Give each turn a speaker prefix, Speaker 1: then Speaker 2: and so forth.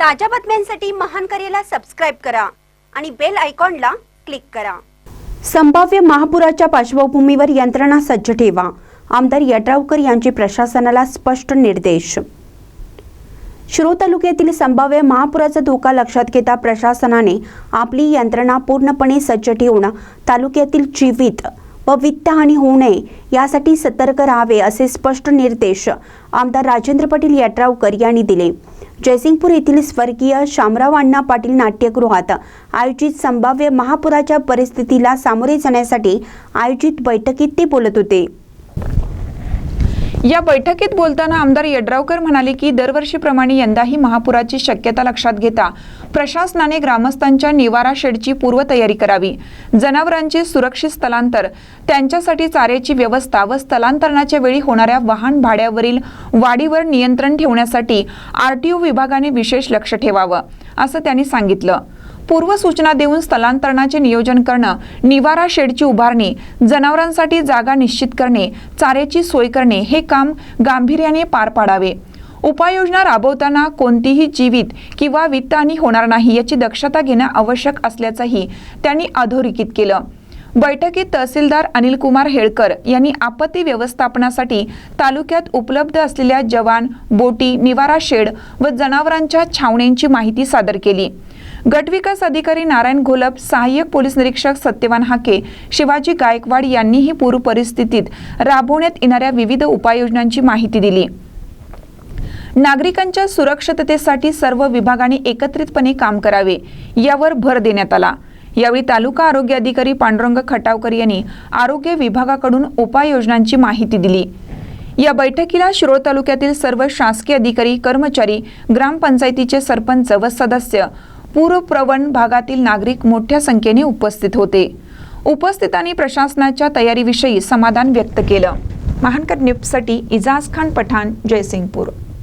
Speaker 1: ताज्या बातम्यांसाठी महान करेला सबस्क्राईब करा आणि बेल आयकॉनला क्लिक करा. संभाव्य महापुराच्या पार्श्वभूमीवर यंत्रणा सज्ज ठेवा. आमदार यड्रावकर यांचे प्रशासनाला स्पष्ट निर्देश. शिरो तालुक्यातील संभाव्य महापुराचा धोका लक्षात घेता प्रशासनाने आपली यंत्रणा पूर्णपणे सज्ज ठेवून तालुक्यातील जीवित व वित्तहानी होऊ नये यासाठी सतर्क राहावे असे स्पष्ट निर्देश आमदार राजेंद्र पाटील यड्रावकर यांनी दिले. जयसिंगपूर येथील स्वर्गीय शामराव अण्णा पाटील नाट्यगृहात आयोजित संभाव्य महापुराच्या परिस्थितीला सामोरे जाण्यासाठी आयोजित बैठकीत ते बोलत होते.
Speaker 2: या बैठकीत बोलताना आमदार यड्रावकर म्हणाले की दरवर्षीप्रमाणे यंदाही महापुराची शक्यता लक्षात घेता प्रशासनाने ग्रामस्थांच्या निवारा शेडची पूर्वतयारी करावी. जनावरांचे सुरक्षित स्थलांतर त्यांच्यासाठी चाऱ्याची व्यवस्था व स्थलांतरणाच्या वेळी होणाऱ्या वाहन भाड्यावरील वाढीवर नियंत्रण ठेवण्यासाठी आरटीओ विभागाने विशेष लक्ष ठेवावं असं त्यांनी सांगितलं. पूर्वसूचना देऊन स्थलांतरणाचे नियोजन करणं निवारा शेडची उभारणी जनावरांसाठी जागा निश्चित करणे चाऱ्याची सोय करणे हे काम गांभीर्याने पार पाडावे. उपाययोजना राबवताना कोणतीही जीवित किंवा वित्तहानी होणार नाही याची दक्षता घेणं आवश्यक असल्याचंही त्यांनी अधोरेखित केलं. बैठकीत तहसीलदार अनिल कुमार हेळकर यांनी आपत्ती व्यवस्थापनासाठी तालुक्यात उपलब्ध असलेल्या जवान बोटी निवारा शेड व जनावरांच्या छावण्यांची माहिती सादर केली. गटविकास अधिकारी नारायण घोलप सहाय्यक पोलीस निरीक्षक सत्यवान हाके शिवाजी गायकवाड यांनीही पूर परिस्थितीत राबवण्यात येणाऱ्या विविध उपाययोजनांची माहिती दिली. नागरिकांच्या सुरक्षिततेसाठी सर्व विभागाने एकत्रितपणे काम करावे यावर भर देण्यात आला. यावेळी तालुका आरोग्य अधिकारी पांडुरंग खटावकर यांनी आरोग्य विभागाकडून उपाययोजनांची माहिती दिली. या बैठकीला शिरोळ तालुक्यातील सर्व शासकीय अधिकारी कर्मचारी ग्रामपंचायतीचे सरपंच व सदस्य पूरप्रवण भागातील नागरिक मोठ्या संख्येने उपस्थित होते. उपस्थितांनी प्रशासनाच्या तयारीविषयी समाधान व्यक्त केलं. महानकर न्यूजसाठी इजाज खान पठाण जयसिंगपूर.